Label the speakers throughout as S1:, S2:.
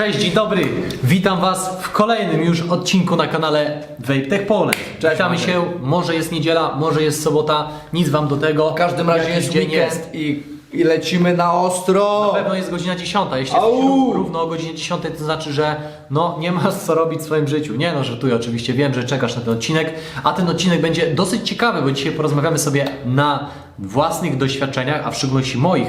S1: Cześć, dzień dobry. Witam Was w kolejnym już odcinku na kanale Vape Tech Poland.
S2: Cześć,
S1: Witamy
S2: Maciek.
S1: się, może jest niedziela, może jest sobota, nic Wam do tego.
S2: W każdym razie
S1: Jakiś
S2: jest
S1: dzień
S2: weekend
S1: jest.
S2: i, i lecimy na ostro.
S1: Na pewno jest godzina 10. Jeśli jest ró- równo o godzinie 10, to znaczy, że no nie masz co robić w swoim życiu. Nie no, żartuję oczywiście, wiem, że czekasz na ten odcinek, a ten odcinek będzie dosyć ciekawy, bo dzisiaj porozmawiamy sobie na własnych doświadczeniach, a w szczególności moich.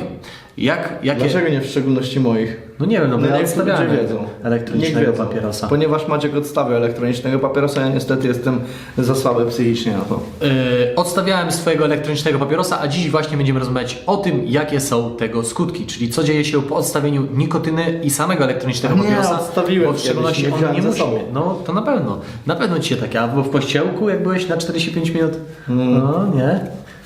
S1: Jak, jakie...
S2: Dlaczego nie w szczególności moich?
S1: No nie wiem, no bo ja
S2: niech
S1: odstawiałem
S2: ludzie wiedzą.
S1: elektronicznego
S2: wiedzą.
S1: papierosa.
S2: Ponieważ Maciek odstawiał elektronicznego papierosa, ja niestety jestem za słaby psychicznie na to.
S1: Yy, odstawiałem swojego elektronicznego papierosa, a dziś właśnie będziemy rozmawiać o tym, jakie są tego skutki, czyli co dzieje się po odstawieniu nikotyny i samego elektronicznego
S2: Nie,
S1: papierosa.
S2: odstawiłem
S1: bo w szczególności
S2: kiedyś, nie
S1: on nie musi. No to na pewno. Na pewno ci się takie, albo w kościołku, jak byłeś na 45 minut.
S2: Mm.
S1: No nie.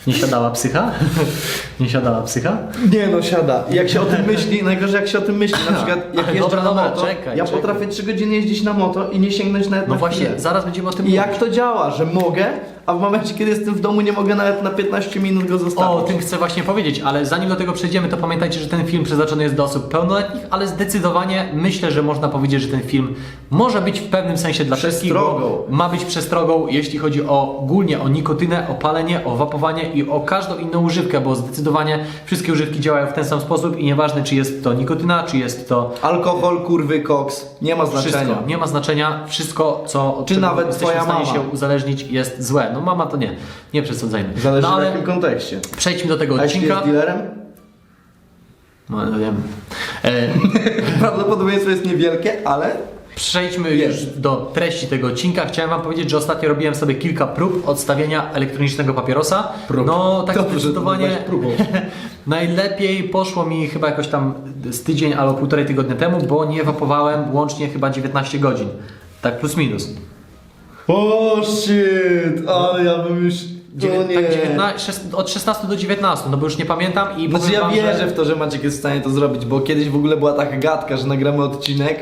S1: Nie siadała psycha? nie siadała psycha?
S2: Nie no, siada. Jak się o tym myśli, najgorzej jak się o tym myśli, na przykład jak
S1: Ale
S2: jeżdżę
S1: dobra,
S2: na
S1: dobra,
S2: moto,
S1: czekaj,
S2: ja
S1: czekaj.
S2: potrafię 3 godziny jeździć na moto i nie sięgnąć nawet
S1: No
S2: na
S1: właśnie,
S2: chwilę.
S1: zaraz będziemy o tym
S2: I
S1: mówić.
S2: jak to działa, że mogę, a w momencie kiedy jestem w domu nie mogę nawet na 15 minut go zostawić.
S1: O tym chcę właśnie powiedzieć, ale zanim do tego przejdziemy, to pamiętajcie, że ten film przeznaczony jest do osób pełnoletnich, ale zdecydowanie myślę, że można powiedzieć, że ten film może być w pewnym sensie dla wszystkich.
S2: Przestrogą.
S1: Ma być przestrogą, jeśli chodzi o ogólnie o nikotynę, o palenie, o wapowanie i o każdą inną używkę, bo zdecydowanie wszystkie używki działają w ten sam sposób i nieważne, czy jest to nikotyna, czy jest to
S2: Alkohol, kurwy, koks, nie ma znaczenia.
S1: wszystko. Nie ma znaczenia. Wszystko, co
S2: Czy nawet twoja mama.
S1: się uzależnić, jest złe. No mama to nie. Nie przesadzajmy.
S2: Zależy
S1: no,
S2: w jakim kontekście.
S1: przejdźmy do tego
S2: A
S1: odcinka.
S2: jest dealerem?
S1: No, no wiem. E,
S2: Prawdopodobieństwo jest niewielkie, ale
S1: przejdźmy już do treści tego odcinka. Chciałem Wam powiedzieć, że ostatnio robiłem sobie kilka prób odstawienia elektronicznego papierosa.
S2: Prób.
S1: No tak
S2: Dobrze,
S1: zdecydowanie najlepiej poszło mi chyba jakoś tam z tydzień albo półtorej tygodnia temu, bo nie wapowałem łącznie chyba 19 godzin. Tak plus minus.
S2: O shit, ale ja bym już...
S1: Dziewię-
S2: O nie.
S1: tak 19, szes- od 16 do 19, no bo już nie pamiętam i
S2: Znaczy
S1: powiem
S2: ja
S1: wam,
S2: wierzę
S1: że...
S2: w to, że Maciek jest w stanie to zrobić, bo kiedyś w ogóle była taka gadka, że nagramy odcinek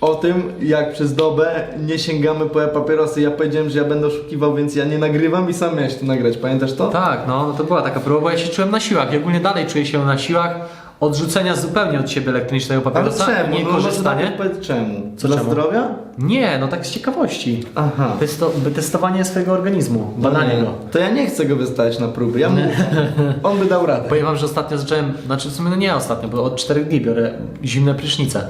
S2: o tym, jak przez dobę nie sięgamy po papierosy. Ja powiedziałem, że ja będę oszukiwał, więc ja nie nagrywam i sam miałeś to nagrać. Pamiętasz to?
S1: Tak, no, no to była taka próba, bo ja się czułem na siłach. Ja ogólnie dalej czuję się na siłach odrzucenia zupełnie od siebie elektronicznego
S2: Ale
S1: papierosa,
S2: czemu?
S1: nie
S2: No, może
S1: korzystanie.
S2: najpierw powiedz czemu?
S1: Co
S2: Dla
S1: czemu?
S2: zdrowia?
S1: Nie, no tak z ciekawości.
S2: Aha.
S1: Testo, testowanie swojego organizmu, badanie
S2: No
S1: go.
S2: nie. To ja nie chcę go wystawiać na próby, ja mu On by dał radę.
S1: Powiem wam, że ostatnio zacząłem, znaczy w sumie no nie ostatnio, bo od 4 dni biorę zimne prysznice.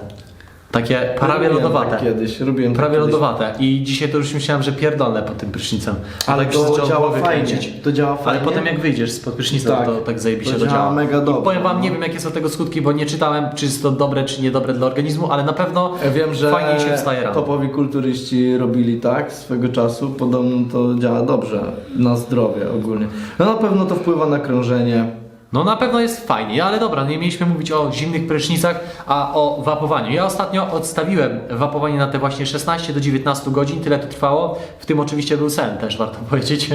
S1: Takie prawie
S2: Robiłem
S1: lodowate.
S2: Tak kiedyś, robiłem tak
S1: Prawie
S2: kiedyś.
S1: lodowate. I dzisiaj to już myślałem, że pierdolę po tym prysznicem.
S2: Ale
S1: tak się
S2: to
S1: zaczęło
S2: działa
S1: głowy
S2: fajnie.
S1: kręcić.
S2: To działa
S1: Ale
S2: fajnie.
S1: potem jak wyjdziesz spod prysznica,
S2: Tak.
S1: to tak zajebiście
S2: To
S1: to,
S2: działa
S1: działa.
S2: mega dobrze,
S1: I powiem wam,
S2: no.
S1: nie wiem jakie są tego skutki, bo nie czytałem, czy jest to dobre, czy niedobre dla organizmu, ale na pewno
S2: Ja wiem, że
S1: fajnie się wstaje rano.
S2: topowi kulturyści robili tak swego czasu. Podobno to działa dobrze na zdrowie ogólnie. No na pewno to wpływa na krążenie.
S1: No na pewno jest fajnie, ale dobra, nie mieliśmy mówić o zimnych prysznicach, a o wapowaniu. Ja ostatnio odstawiłem wapowanie na te właśnie 16 do 19 godzin, tyle to trwało. W tym oczywiście był sen też, warto powiedzieć.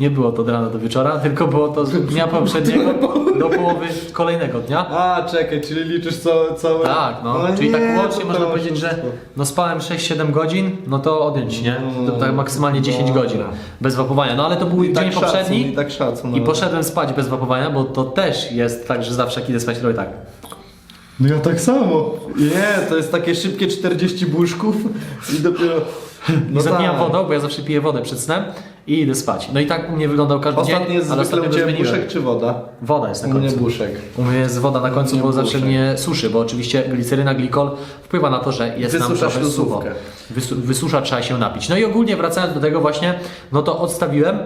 S1: Nie było to od rana do wieczora, tylko było to z dnia poprzedniego do połowy kolejnego dnia.
S2: A, czekaj, czyli liczysz co, całe...
S1: Tak, no, czyli tak
S2: nie,
S1: łącznie
S2: to
S1: można powiedzieć, że no spałem 6-7 godzin, no to odjąć, nie? To tak maksymalnie 10
S2: Dobra.
S1: godzin bez wapowania. No ale to był
S2: I
S1: dzień
S2: tak szacun,
S1: poprzedni.
S2: I tak szacun.
S1: I
S2: no.
S1: poszedłem spać bez wapowania, bo to też jest tak, że zawsze jak idę spać, robię tak.
S2: No ja tak samo. Nie, to jest takie szybkie 40 buszków i dopiero...
S1: No zapijam
S2: tak.
S1: wodą, bo ja zawsze piję wodę przed snem i idę spać. No i tak u mnie wyglądał każdy
S2: Ostatnio
S1: dzień,
S2: jest
S1: ale
S2: zwykle
S1: ostatnio
S2: u
S1: to
S2: Ciebie
S1: zmieniłem.
S2: buszek czy woda?
S1: Woda jest na
S2: U mnie
S1: końcu.
S2: buszek.
S1: U mnie jest woda na końcu,
S2: mnie
S1: bo zawsze
S2: buszek.
S1: mnie suszy, bo oczywiście gliceryna, glikol wpływa na to, że jest nam
S2: Wysusza
S1: trochę sucho.
S2: śluzówkę.
S1: Wysu wysusza, trzeba się napić. No i ogólnie wracając do tego właśnie, no to odstawiłem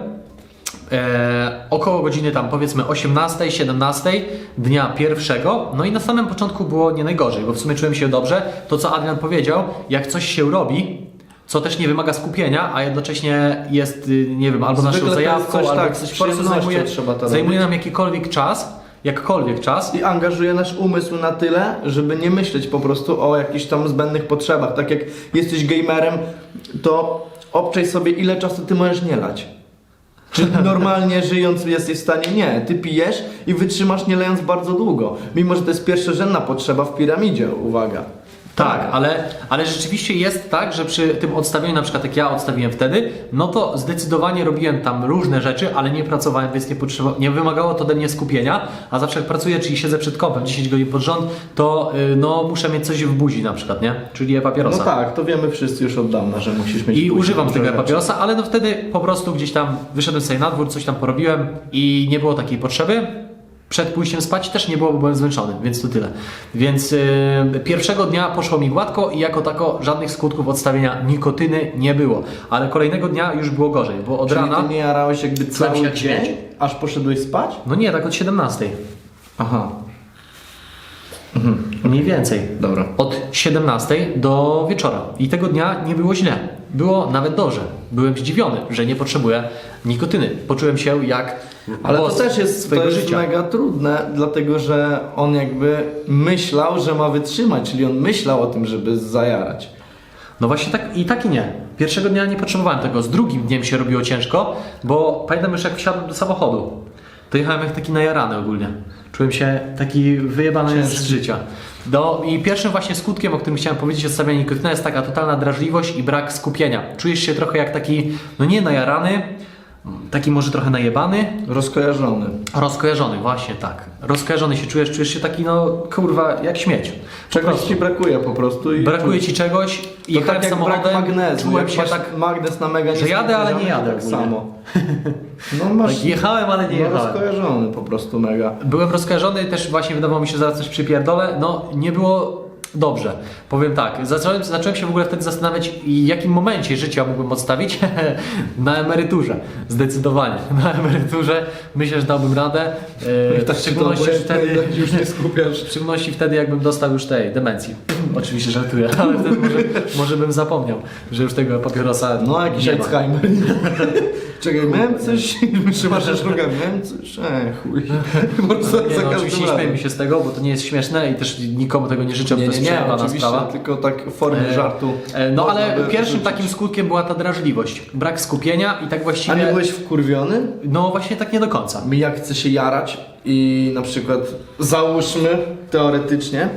S1: e, około godziny tam powiedzmy 18, 17 dnia pierwszego. No i na samym początku było nie najgorzej, bo w sumie czułem się dobrze. To co Adrian powiedział, jak coś się robi, co też nie wymaga skupienia, a jednocześnie jest, y, nie wiem, albo
S2: Zwykle
S1: naszą zajawką,
S2: coś
S1: albo
S2: tak,
S1: coś po prostu zajmuje,
S2: trzeba to
S1: zajmuje nam jakikolwiek czas, jakkolwiek czas.
S2: I angażuje nasz umysł na tyle, żeby nie myśleć po prostu o jakichś tam zbędnych potrzebach. Tak jak jesteś gamerem, to obczaj sobie ile czasu ty możesz nie lać. Czy normalnie żyjąc jesteś w stanie? Nie. Ty pijesz i wytrzymasz nie lejąc bardzo długo. Mimo, że to jest pierwszorzędna potrzeba w piramidzie, uwaga.
S1: Tak, ale, ale rzeczywiście jest tak, że przy tym odstawieniu, na przykład jak ja odstawiłem wtedy, no to zdecydowanie robiłem tam różne rzeczy, ale nie pracowałem, więc nie, potrzeba, nie wymagało to ode mnie skupienia, a zawsze jak pracuję, czyli siedzę przed kompem 10 godzin pod rząd, to y, no muszę mieć coś w buzi na przykład, nie? Czyli papierosa.
S2: No tak, to wiemy wszyscy już od dawna, że musisz mieć
S1: I używam tego papierosa, ale no wtedy po prostu gdzieś tam wyszedłem sobie na dwór, coś tam porobiłem i nie było takiej potrzeby. Przed pójściem spać też nie było, bo byłem zmęczony, więc to tyle. Więc yy, pierwszego dnia poszło mi gładko i jako tako żadnych skutków odstawienia nikotyny nie było. Ale kolejnego dnia już było gorzej, bo od
S2: Czyli
S1: rana...
S2: ty nie jarałeś jakby
S1: Czułem
S2: cały
S1: się jak
S2: dzień,
S1: śmieć.
S2: aż poszedłeś spać?
S1: No nie, tak od 17.
S2: Aha,
S1: Mniej więcej.
S2: dobra.
S1: Od 17 do wieczora. I tego dnia nie było źle. Było nawet dobrze. Byłem zdziwiony, że nie potrzebuję nikotyny. Poczułem się jak
S2: Ale to też jest, to jest
S1: życia.
S2: mega trudne, dlatego że on jakby myślał, że ma wytrzymać, czyli on myślał o tym, żeby zajarać.
S1: No właśnie tak i tak i nie. Pierwszego dnia nie potrzebowałem tego. Z drugim dniem się robiło ciężko, bo pamiętam już jak wsiadłem do samochodu. To jechałem jak taki najarany ogólnie. Czułem się taki wyjebany z życia. No i pierwszym właśnie skutkiem, o którym chciałem powiedzieć odstawiania nikotyny jest taka totalna drażliwość i brak skupienia. Czujesz się trochę jak taki, no nie najarany, taki może trochę najebany,
S2: Rozkojarzony.
S1: rozkojarzony, właśnie tak. Rozkojarzony się czujesz, czujesz się taki no kurwa jak śmieć. Po
S2: Czegoś
S1: prostu.
S2: ci brakuje po prostu. I
S1: Brakuje ci czegoś,
S2: to
S1: jechałem
S2: tak jak brak
S1: samochodem,
S2: magnezu.
S1: czułem
S2: jak
S1: się
S2: masz
S1: tak
S2: magnes na mega
S1: że jadę, ale nie jadę
S2: Tak
S1: ogólnie.
S2: samo. No masz
S1: Tak, jechałem, ale nie
S2: no,
S1: jechałem.
S2: rozkojarzony po prostu mega.
S1: Byłem rozkojarzony, też właśnie wydawało mi się, że zaraz coś przypierdolę. No, nie było dobrze. Powiem tak, zacząłem, zacząłem się w ogóle wtedy zastanawiać, w jakim momencie życia mógłbym odstawić na emeryturze. Zdecydowanie. Na emeryturze myślę, że dałbym radę. W
S2: Tak
S1: szczególności wtedy,
S2: już nie skupiasz.
S1: w szczególności wtedy, jakbym dostał już tej demencji. Oczywiście żartuję, ale wtedy może, może bym zapomniał, że już tego papierosa
S2: No jakiś. Alzheimer. Czekaj, miałem coś, trzymasz szluga, miałem coś, e, chuj. Po prostu
S1: Nie, no, oczywiście nie śmiejmy się z tego, bo to nie jest śmieszne i też nikomu tego nie życzę,
S2: Nie, nie,
S1: przejebana
S2: oczywiście,
S1: sprawa.
S2: tylko tak w formie
S1: E,
S2: żartu.
S1: E, No ale pierwszym takim skutkiem była ta drażliwość. Brak skupienia i tak
S2: A
S1: właściwie.
S2: nie byłeś wkurwiony?
S1: No właśnie tak nie do końca.
S2: Jak chcę się jarać i na przykład załóżmy teoretycznie,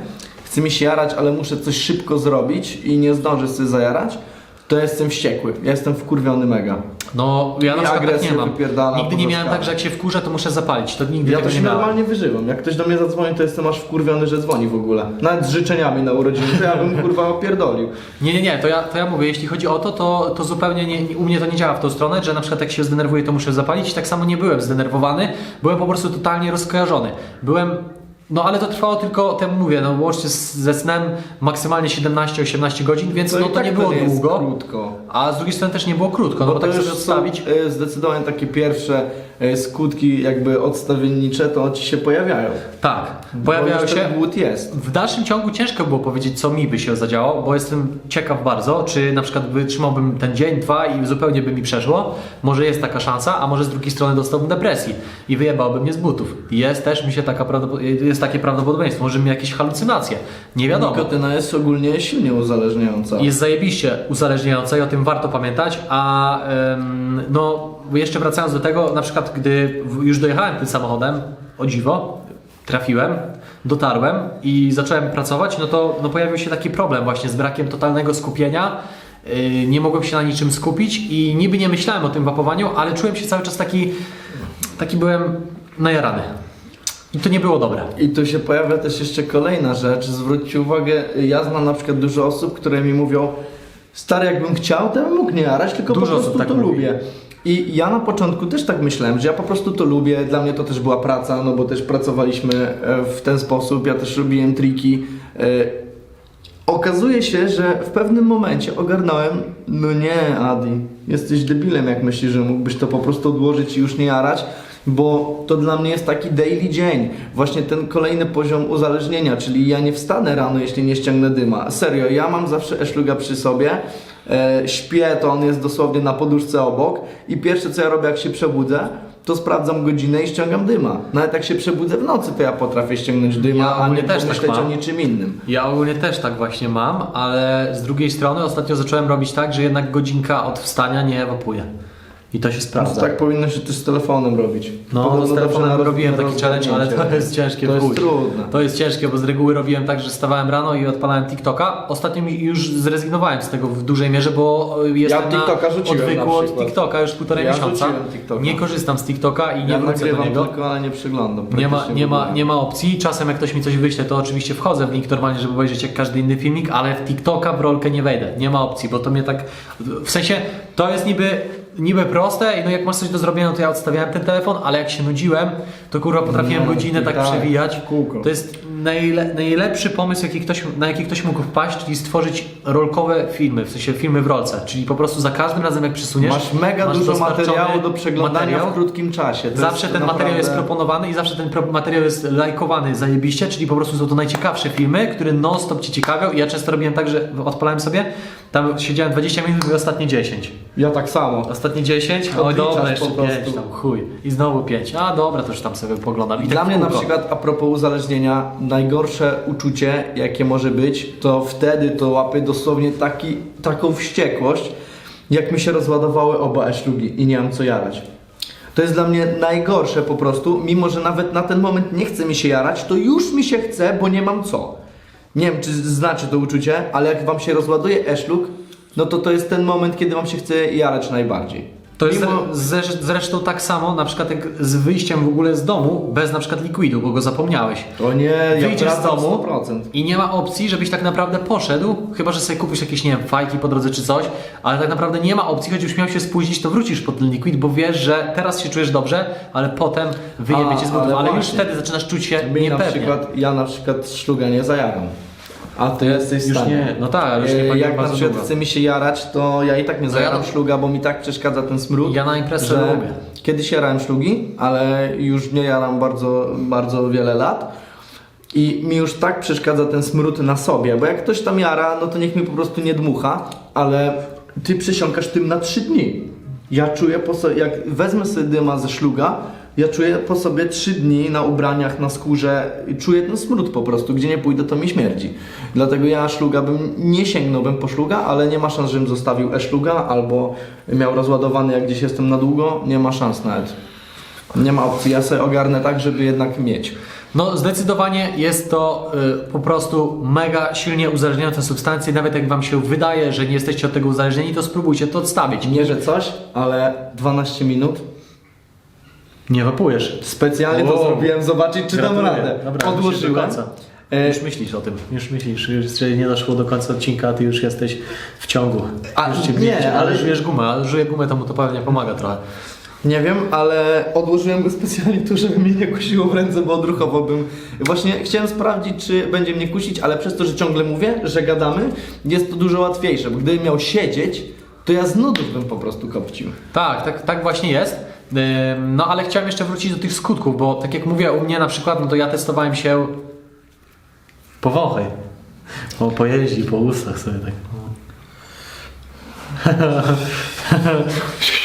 S2: chcę mi się jarać, ale muszę coś szybko zrobić i nie zdążę sobie zajarać, to jestem wściekły. Ja jestem wkurwiony mega.
S1: No ja na
S2: I
S1: przykład tak
S2: agresję
S1: nie mam.
S2: wypierdala
S1: Nigdy nie miałem tak, że jak się wkurzę, to muszę zapalić. To nigdy
S2: Ja
S1: tego
S2: to
S1: nie
S2: się
S1: miałem.
S2: normalnie wyżywam. Jak ktoś do mnie zadzwoni, to jestem aż wkurwiony, że dzwoni w ogóle. Nawet z życzeniami na urodziny, to ja bym kurwa opierdolił.
S1: Nie, nie, nie, to ja, to ja mówię, jeśli chodzi o to, to, to zupełnie nie, nie, u mnie to nie działa w tą stronę, że na przykład jak się zdenerwuję, to muszę zapalić. Tak samo nie byłem zdenerwowany, byłem po prostu totalnie rozkojarzony. Byłem, no ale to trwało tylko, temu mówię, no łącznie z, ze snem maksymalnie 17-18 godzin, więc no
S2: i
S1: to
S2: tak
S1: nie było długo.
S2: krótko.
S1: A z drugiej strony też nie było krótko, no bo, tak
S2: to
S1: sobie odstawić.
S2: e, zdecydowanie takie pierwsze e, skutki jakby odstawiennicze, to ci się pojawiają.
S1: Tak,
S2: Bo
S1: pojawiają się.
S2: Głód jest.
S1: W dalszym ciągu ciężko było powiedzieć, co mi by się zadziało, bo jestem ciekaw bardzo, czy na przykład wytrzymałbym ten dzień, dwa i zupełnie by mi przeszło. Może jest taka szansa, a może z drugiej strony dostałbym depresji i wyjebałby mnie z butów. Jest też mi się taka prawdopod- jest takie prawdopodobieństwo, może mi jakieś halucynacje. Nie wiadomo.
S2: Nikotyna jest ogólnie silnie uzależniająca.
S1: Jest zajebiście uzależniające i o tym warto pamiętać, a em, no jeszcze wracając do tego, na przykład gdy już dojechałem tym samochodem, o dziwo, trafiłem, dotarłem i zacząłem pracować, no to no pojawił się taki problem właśnie z brakiem totalnego skupienia, Yy, nie mogłem się na niczym skupić i niby nie myślałem o tym wapowaniu, ale czułem się cały czas taki, taki byłem najarany. I to nie było dobre.
S2: I tu się pojawia też jeszcze kolejna rzecz. Zwróćcie uwagę, ja znam na przykład dużo osób, które mi mówią stary, jakbym chciał, to bym mógł nie jarać, tylko
S1: Dużo
S2: po prostu
S1: tak
S2: to
S1: mówi.
S2: lubię. I ja na początku też tak myślałem, że ja po prostu to lubię. Dla mnie to też była praca, no bo też pracowaliśmy e, w ten sposób. Ja też robiłem triki. E, Okazuje się, że w pewnym momencie ogarnąłem, no nie Adi, jesteś debilem jak myślisz, że mógłbyś to po prostu odłożyć i już nie jarać, bo to dla mnie jest taki daily dzień, właśnie ten kolejny poziom uzależnienia, czyli ja nie wstanę rano, jeśli nie ściągnę dyma. Serio, ja mam zawsze eszluga przy sobie, e, śpię, to on jest dosłownie na poduszce obok i pierwsze co ja robię jak się przebudzę, to sprawdzam godzinę i ściągam dyma. Nawet jak się przebudzę w nocy, to ja potrafię ściągnąć dyma,
S1: Ja
S2: a nie
S1: ogólnie też tak
S2: pomyśleć o
S1: mam.
S2: niczym innym.
S1: Ja ogólnie też tak właśnie mam, ale z drugiej strony ostatnio zacząłem robić tak, że jednak godzinka od wstania nie ewapuję. I to się sprawdza.
S2: Tak powinno się też z telefonem robić.
S1: No,
S2: Podobno
S1: z telefonem robiłem taki challenge, ale to jest ciężkie
S2: To jest trudne.
S1: To jest ciężkie, bo z reguły robiłem tak, że stawałem rano i odpalałem TikToka. Ostatnio już zrezygnowałem z tego w dużej mierze, bo jestem
S2: TikToka
S1: na
S2: rzuciłem
S1: odwyku od. TikToka już półtorej
S2: Ja
S1: miesiąca.
S2: TikToka.
S1: Nie korzystam z TikToka i nie
S2: Ja
S1: wrócę do niego.
S2: tylko, ale nie przyglądam.
S1: Nie ma, nie, ma, nie ma opcji. Czasem jak ktoś mi coś wyśle, to oczywiście wchodzę w link normalnie, żeby obejrzeć jak każdy inny filmik, ale w TikToka w rolkę nie wejdę. Nie ma opcji, bo to mnie tak... W sensie, to jest niby, niby proste i no jak masz coś do zrobienia, no to ja odstawiałem ten telefon, ale jak się nudziłem, to kurwa potrafiłem
S2: No,
S1: godzinę tak
S2: tak,
S1: przewijać.
S2: kółko.
S1: To jest najle, najlepszy pomysł, jaki ktoś, na jaki ktoś mógł wpaść, czyli stworzyć rolkowe filmy, w sensie filmy w rolce. Czyli po prostu za każdym razem jak przysuniesz...
S2: Masz mega dużo
S1: dostarczony
S2: materiału do przeglądania
S1: materiał.
S2: w krótkim czasie. To
S1: Zawsze ten materiał jest
S2: naprawdę-
S1: proponowany i zawsze ten materiał jest lajkowany zajebiście, czyli po prostu są to najciekawsze filmy, które non-stop Ci ciekawią i ja często robiłem tak, że odpalałem sobie, tam siedziałem 20 minut i ostatnie 10.
S2: Ja tak samo.
S1: Ostatnie 10, oj
S2: Odliczasz
S1: dobra,
S2: po
S1: jeszcze
S2: prostu.
S1: 5, tam chuj. I znowu 5, a dobra, to już tam sobie poglądam. I
S2: Dla
S1: tak
S2: mnie na
S1: kółko.
S2: przykład a propos uzależnienia, najgorsze uczucie, jakie może być, to wtedy to łapię dosłownie taki, taką wściekłość, jak mi się rozładowały oba eszlugi i nie mam co jarać. To jest dla mnie najgorsze po prostu, mimo że nawet na ten moment nie chce mi się jarać, to już mi się chce, bo nie mam co. Nie wiem, czy znaczy to uczucie, ale jak wam się rozładuje eszluk, no to to jest ten moment, kiedy wam się chce jarać najbardziej.
S1: To jest
S2: Mimo-
S1: zre, zresztą tak samo, na przykład jak z wyjściem w ogóle z domu, bez na przykład likwidu, bo go zapomniałeś.
S2: O nie, ja
S1: Wyjdziesz z
S2: wracam
S1: domu
S2: 100%.
S1: i nie ma opcji, żebyś tak naprawdę poszedł, chyba że sobie kupisz jakieś, nie wiem, fajki po drodze czy coś, ale tak naprawdę nie ma opcji, choć już miał się spóźnić, to wrócisz pod ten liquid, bo wiesz, że teraz się czujesz dobrze, ale potem wyjebie
S2: A,
S1: cię z butów,
S2: ale
S1: ale, już wtedy zaczynasz czuć się
S2: Mi na
S1: niepewnie.
S2: przykład, ja na przykład szluga nie zajaram. A ty jesteś
S1: Już
S2: stanie.
S1: nie, no tak, ale już nie
S2: E, Jak na przykład chce mi się jarać, to ja i tak nie
S1: No
S2: zajaram
S1: ja-
S2: szluga, bo mi tak przeszkadza ten smród.
S1: Ja na imprezę
S2: że
S1: lubię.
S2: Kiedyś jarałem szlugi, ale już nie jaram bardzo, bardzo wiele lat. I mi już tak przeszkadza ten smród na sobie, bo jak ktoś tam jara, no to niech mi po prostu nie dmucha, ale ty przesiąkasz tym na trzy dni. Ja czuję po sobie, jak wezmę sobie dyma ze szluga, ja czuję po sobie trzy dni na ubraniach, na skórze, czuję ten smród po prostu, gdzie nie pójdę to mi śmierdzi. Dlatego ja szluga bym, nie sięgnąłbym po szluga, ale nie ma szans, żebym zostawił e-szluga albo miał rozładowany jak gdzieś jestem na długo, nie ma szans nawet. Nie ma opcji, ja sobie ogarnę tak, żeby jednak mieć.
S1: No zdecydowanie jest to y, po prostu mega silnie uzależniająca substancja, nawet jak wam się wydaje, że nie jesteście od tego uzależnieni, to spróbujcie to odstawić.
S2: Nie, że coś, ale 12 minut.
S1: Nie wapujesz.
S2: Specjalnie to
S1: Wow.
S2: zrobiłem, zobaczyć czy dam
S1: Gratuluję.
S2: radę.
S1: Dobra,
S2: Odłożyłem.
S1: końca.
S2: E,
S1: Już myślisz o tym, już myślisz, już że nie doszło do końca odcinka, a ty już jesteś w ciągu.
S2: A,
S1: już cię
S2: nie,
S1: ale
S2: ale-
S1: żujesz gumę, ale żuję gumę to mu to pewnie pomaga trochę.
S2: Nie wiem, ale odłożyłem go specjalnie tu, żeby mnie nie kusiło w ręce, bo odruchowałbym. Właśnie chciałem sprawdzić, czy będzie mnie kusić, ale przez to, że ciągle mówię, że gadamy, jest to dużo łatwiejsze, bo gdybym miał siedzieć, to ja z nudów bym po prostu kopcił.
S1: Tak, tak, tak właśnie jest. No ale chciałem jeszcze wrócić do tych skutków, bo tak jak mówię u mnie na przykład, no to ja testowałem się powąchaj. O, pojeździ po ustach sobie tak.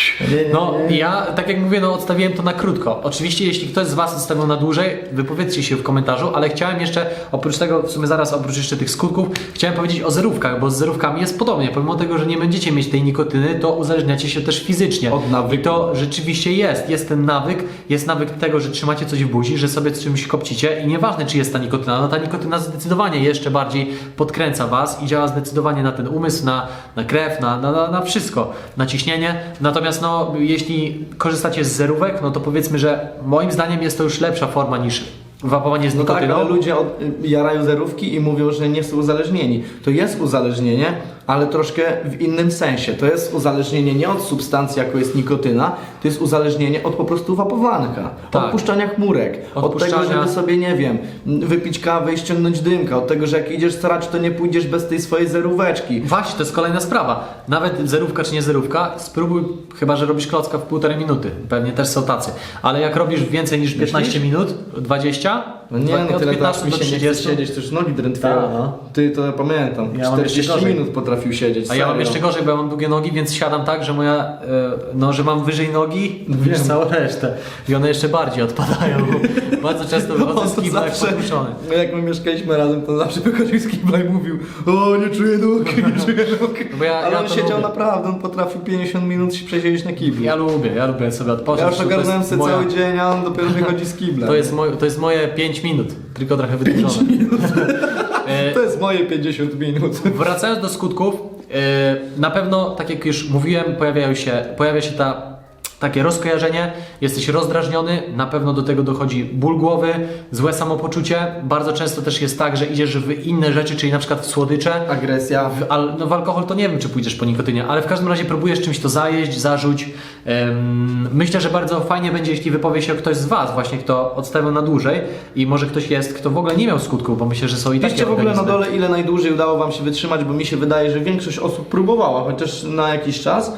S1: No ja, tak jak mówię, no odstawiłem to na krótko. Oczywiście jeśli ktoś z Was odstawił na dłużej, wypowiedzcie się w komentarzu, ale chciałem jeszcze, oprócz tego, w sumie zaraz oprócz jeszcze tych skutków, chciałem powiedzieć o zerówkach, bo z zerówkami jest podobnie. Pomimo tego, że nie będziecie mieć tej nikotyny, to uzależniacie się też fizycznie.
S2: Od nawyku.
S1: I to rzeczywiście jest. Jest ten nawyk, jest nawyk tego, że trzymacie coś w buzi, że sobie z czymś kopcicie i nieważne czy jest ta nikotyna, no ta nikotyna zdecydowanie jeszcze bardziej podkręca Was i działa zdecydowanie na ten umysł, na, na krew, na, na, na, na wszystko, na ciśnienie. Natomiast no, jeśli korzystacie z zerówek, no to powiedzmy, że moim zdaniem jest to już lepsza forma niż wapowanie z
S2: No tak,
S1: nikotyną.
S2: ale ludzie od, jarają zerówki i mówią, że nie są uzależnieni. To jest uzależnienie, ale troszkę w innym sensie. To jest uzależnienie nie od substancji, jaką jest nikotyna, to jest uzależnienie od po prostu wapowanka,
S1: Tak.
S2: od puszczania chmurek, od
S1: Odpuszczania-
S2: tego, żeby sobie, nie wiem, wypić kawę i ściągnąć dymka, od tego, że jak idziesz starać, to nie pójdziesz bez tej swojej zeróweczki.
S1: Właśnie, to jest kolejna sprawa. Nawet zerówka czy nie zerówka, spróbuj, chyba że robisz klocka w półtorej minuty. Pewnie też są tacy. Ale jak robisz więcej niż 15 minut, 20,
S2: No nie, no
S1: od
S2: tyle
S1: 15
S2: lat mi
S1: do
S2: się nie
S1: 30.
S2: siedzieć, to już nogi drętwieją.
S1: Tak, no.
S2: Ty to ja pamiętam,
S1: Ja mam jeszcze
S2: 40
S1: gorzej.
S2: minut potrafił siedzieć,
S1: A ja mam
S2: serio.
S1: jeszcze gorzej, bo ja mam długie nogi, więc siadam tak, że moja, e, no, że mam wyżej nogi niż całą resztę. I one jeszcze bardziej odpadają. Bardzo często wychodzę z kibla jak
S2: no jak my mieszkaliśmy razem, to zawsze wychodził z kibla i mówił o, nie czuję nóg, nie czuję nóg.
S1: No bo ja-
S2: Ale
S1: ja
S2: on
S1: to
S2: siedział
S1: lubię.
S2: naprawdę, on potrafił 50 minut się przesiedzieć na kiblu.
S1: Ja lubię, ja lubię sobie odpocząć.
S2: Ja już
S1: To jest
S2: ogarnąłem sobie
S1: moja-
S2: cały dzień, a on dopiero wychodzi z kibla.
S1: To jest, moje, to jest moje 5 minut, tylko trochę wydłużone. E,
S2: To jest moje 50 minut.
S1: Wracając do skutków, e, na pewno, tak jak już mówiłem, pojawiają się, pojawia się ta, takie rozkojarzenie, jesteś rozdrażniony, na pewno do tego dochodzi ból głowy, złe samopoczucie. Bardzo często też jest tak, że idziesz w inne rzeczy, czyli na przykład w słodycze.
S2: Agresja.
S1: W, al, no w alkohol to nie wiem, czy pójdziesz po nikotynie, ale w każdym razie próbujesz czymś to zajeść, zarzuć. Em, myślę, że bardzo fajnie będzie, jeśli wypowie się ktoś z Was, właśnie kto odstawiał na dłużej i może ktoś jest, kto w ogóle nie miał skutków, bo myślę, że są i takie
S2: Piszcie w ogóle na dole, ile najdłużej udało Wam się wytrzymać, bo mi się wydaje, że większość osób próbowała, chociaż na jakiś czas.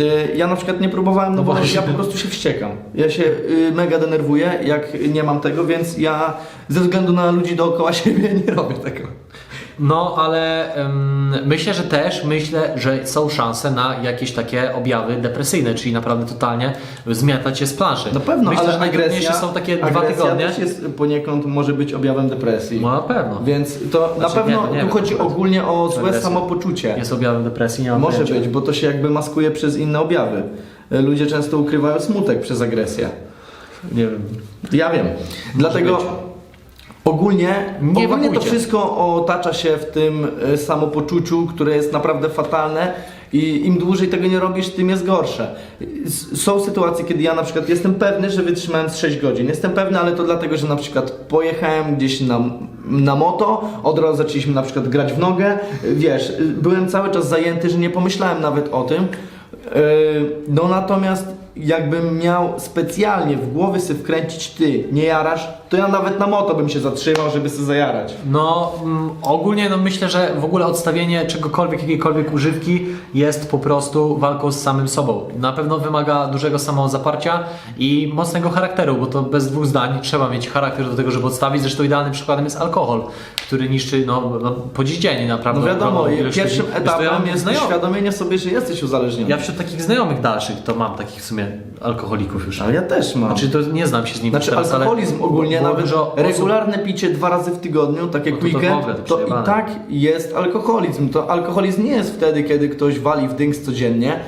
S2: Y, Ja na przykład nie próbowałem, no
S1: No
S2: bo
S1: właśnie.
S2: ja po prostu się wściekam. Ja się y, mega denerwuję, jak nie mam tego, więc ja ze względu na ludzi dookoła siebie nie robię tego.
S1: No, ale em, myślę, że też myślę, że są szanse na jakieś takie objawy depresyjne, czyli naprawdę totalnie zmiatać się z planszy.
S2: Na pewno,
S1: myślę,
S2: ale
S1: że najtrudniejsze są takie dwa tygodnie.
S2: też jest poniekąd może być objawem depresji.
S1: No na pewno.
S2: Więc to na
S1: Znaczy,
S2: pewno
S1: nie, nie
S2: tu chodzi ogólnie o złe
S1: agresja?
S2: samopoczucie.
S1: Jest objawem depresji, nie mam
S2: Może
S1: pojęcia.
S2: być, bo to się jakby maskuje przez inne objawy. Ludzie często ukrywają smutek przez agresję.
S1: Nie wiem.
S2: Ja wiem. Dlatego
S1: być.
S2: Ogólnie,
S1: Nie
S2: ogólnie to wszystko otacza się w tym e, samopoczuciu, które jest naprawdę fatalne i im dłużej tego nie robisz, tym jest gorsze. S- Są sytuacje, kiedy ja na przykład jestem pewny, że wytrzymałem z 6 godzin. Jestem pewny, ale to dlatego, że na przykład pojechałem gdzieś na, na moto, od razu zaczęliśmy na przykład grać w nogę. Wiesz, y, byłem cały czas zajęty, że nie pomyślałem nawet o tym. Yy, No natomiast jakbym miał specjalnie w głowy sobie wkręcić ty, nie jarasz, to ja nawet na moto bym się zatrzymał, żeby sobie zajarać.
S1: No, mm, ogólnie no myślę, że w ogóle odstawienie czegokolwiek, jakiejkolwiek używki jest po prostu walką z samym sobą. Na pewno wymaga dużego samozaparcia i mocnego charakteru, bo to bez dwóch zdań trzeba mieć charakter do tego, żeby odstawić. Zresztą idealnym przykładem jest alkohol, który niszczy no, no, po dziś dzień naprawdę.
S2: No wiadomo,
S1: ogromną ilość
S2: pierwszym
S1: ludzi. Zresztą ja
S2: etapem
S1: mam
S2: jest uświadomienie sobie, że jesteś uzależniony.
S1: Ja wśród takich znajomych dalszych to mam takich w sumie alkoholików już.
S2: Ale ja też mam.
S1: Znaczy to nie znam się z nim
S2: Znaczy
S1: teraz,
S2: alkoholizm
S1: ale
S2: ogólnie, nawet
S1: dużo osób-
S2: regularne picie dwa razy w tygodniu, tak jak
S1: No to to
S2: weekend,
S1: to
S2: to,
S1: przejebane.
S2: i tak jest alkoholizm. To alkoholizm nie jest wtedy, kiedy ktoś wali w dynks codziennie,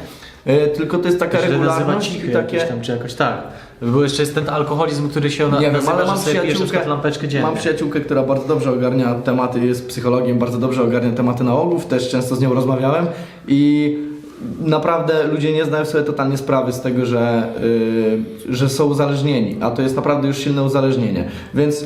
S2: e, tylko to jest taka
S1: Źle
S2: regularność i
S1: takie...
S2: takie...
S1: tam, czy jakoś tak. Bo jeszcze jest ten alkoholizm, który się na,
S2: Nie wiem, ale mam przyjaciółkę,
S1: lampeczkę dziennie.
S2: mam przyjaciółkę, która bardzo dobrze ogarnia tematy, jest psychologiem, bardzo dobrze ogarnia tematy nałogów, też często z nią rozmawiałem i naprawdę ludzie nie zdają sobie totalnie sprawy z tego, że, yy, że są uzależnieni, a to jest naprawdę już silne uzależnienie. Więc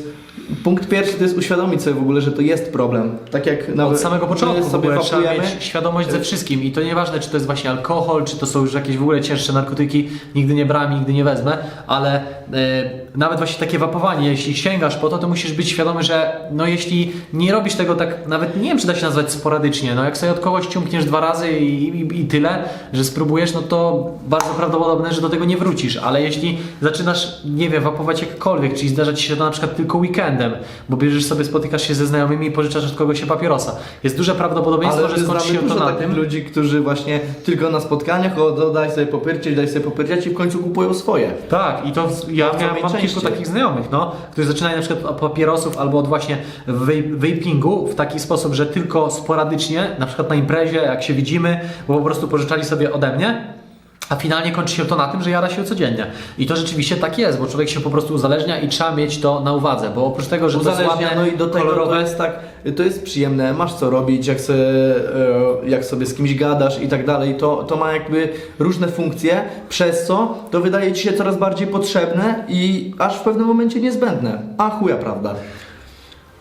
S2: punkt pierwszy to jest uświadomić sobie w ogóle, że to jest problem. Tak jak nawet
S1: Od samego początku
S2: sobie
S1: ogóle trzeba mieć świadomość ze wszystkim i to nieważne, czy to jest właśnie alkohol, czy to są już jakieś w ogóle cięższe narkotyki, nigdy nie brałem, nigdy nie wezmę, ale e, nawet właśnie takie wapowanie, jeśli sięgasz po to, to musisz być świadomy, że no jeśli nie robisz tego tak, nawet nie wiem, czy da się nazwać sporadycznie, no jak sobie od kogoś ciumkniesz dwa razy i, i, i tyle, że spróbujesz, no to bardzo prawdopodobne, że do tego nie wrócisz, ale jeśli zaczynasz, nie wiem, wapować jakkolwiek, czyli zdarza ci się to na przykład tylko weekendem, bo bierzesz sobie, spotykasz się ze znajomymi i pożyczasz od kogoś się papierosa, jest duże prawdopodobieństwo,
S2: ale
S1: że skończy się to na tym,
S2: ludzi, którzy właśnie tylko na spotkaniach, o, daj sobie popyrczyć, daj sobie popyrciać i w końcu kupują swoje.
S1: Tak, i to ja miałem, kilku takich znajomych, no, którzy zaczynają na przykład od papierosów albo od właśnie vapingu w taki sposób, że tylko sporadycznie, na przykład na imprezie, jak się widzimy, bo po prostu pożyczali sobie ode mnie. A finalnie kończy się to na tym, że jara się codziennie. I to rzeczywiście tak jest, bo człowiek się po prostu uzależnia i trzeba mieć to na uwadze, bo oprócz tego, że to jest
S2: Uzależnia,
S1: ładne,
S2: no i do tego
S1: kolorowe,
S2: to jest tak, to jest przyjemne, masz co robić, jak sobie, e, jak sobie z kimś gadasz i tak dalej, to, to ma jakby różne funkcje, przez co to wydaje ci się coraz bardziej potrzebne i aż w pewnym momencie niezbędne. A chuja, prawda?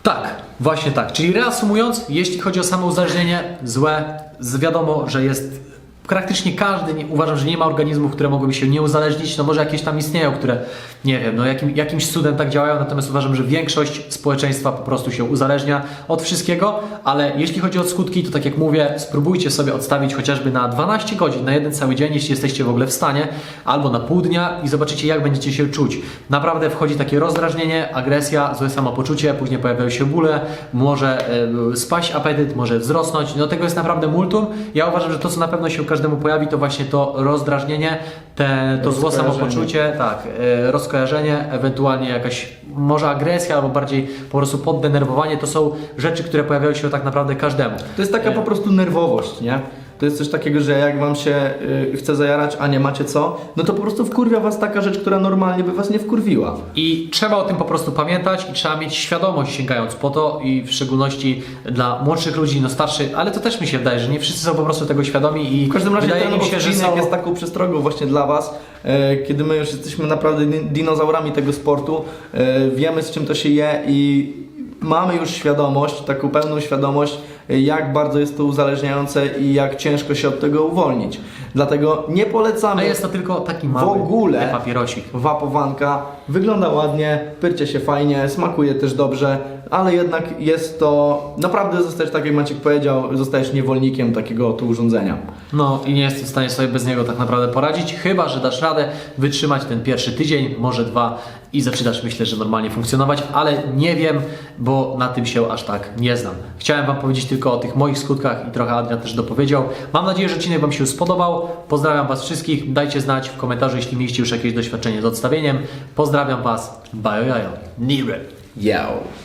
S1: Tak, właśnie tak. Czyli reasumując, jeśli chodzi o samo uzależnienie, złe, wiadomo, że jest praktycznie każdy, nie, uważam, że nie ma organizmów, które mogłyby się nie uzależnić, no może jakieś tam istnieją, które, nie wiem, no jakim, jakimś cudem tak działają, natomiast uważam, że większość społeczeństwa po prostu się uzależnia od wszystkiego, ale jeśli chodzi o skutki, to tak jak mówię, spróbujcie sobie odstawić chociażby na 12 godzin, na jeden cały dzień, jeśli jesteście w ogóle w stanie, albo na pół dnia i zobaczycie, jak będziecie się czuć. Naprawdę wchodzi takie rozdrażnienie, agresja, złe samopoczucie, później pojawiają się bóle, może e, spaść apetyt, może wzrosnąć. No tego jest naprawdę multum. Ja uważam, że to, co na pewno się każdemu pojawi, to właśnie to rozdrażnienie, te, to złe samopoczucie, tak, e, rozkojarzenie, ewentualnie jakaś może agresja, albo bardziej po prostu poddenerwowanie. To są rzeczy, które pojawiają się tak naprawdę każdemu.
S2: To jest taka
S1: E,
S2: po prostu nerwowość, nie? To jest coś takiego, że jak wam się y, chce zajarać, a nie macie co, no to po prostu wkurwia was taka rzecz, która normalnie by was nie wkurwiła.
S1: I trzeba o tym po prostu pamiętać i trzeba mieć świadomość sięgając po to i w szczególności dla młodszych ludzi, no starszych, ale to też mi się wydaje, że nie wszyscy są po prostu tego świadomi i
S2: W każdym razie
S1: wydaje
S2: ten
S1: mi się, że
S2: odcinek
S1: są...
S2: jest taką przestrogą właśnie dla was, e, kiedy my już jesteśmy naprawdę din- dinozaurami tego sportu, e, wiemy z czym to się je i mamy już świadomość, taką pełną świadomość, jak bardzo jest to uzależniające i jak ciężko się od tego uwolnić. Dlatego nie
S1: A
S2: polecamy
S1: jest to tylko taki
S2: w
S1: mały
S2: ogóle
S1: papierosik.
S2: wapowanka. Wygląda ładnie, pyrcie się fajnie, smakuje też dobrze, ale jednak jest to naprawdę zostajesz, tak jak Maciek powiedział, zostajesz niewolnikiem takiego oto urządzenia.
S1: No i nie jesteś w stanie sobie bez niego tak naprawdę poradzić, chyba że dasz radę wytrzymać ten pierwszy tydzień, może dwa i zaczynasz myślę, że normalnie funkcjonować, ale nie wiem, bo na tym się aż tak nie znam. Chciałem Wam powiedzieć tylko o tych moich skutkach i trochę Adrian też dopowiedział. Mam nadzieję, że odcinek Wam się spodobał. Pozdrawiam Was wszystkich. Dajcie znać w komentarzu, jeśli mieliście już jakieś doświadczenie z odstawieniem. Pozdrawiam Was. Bajo jajo. Nire.
S2: Yo.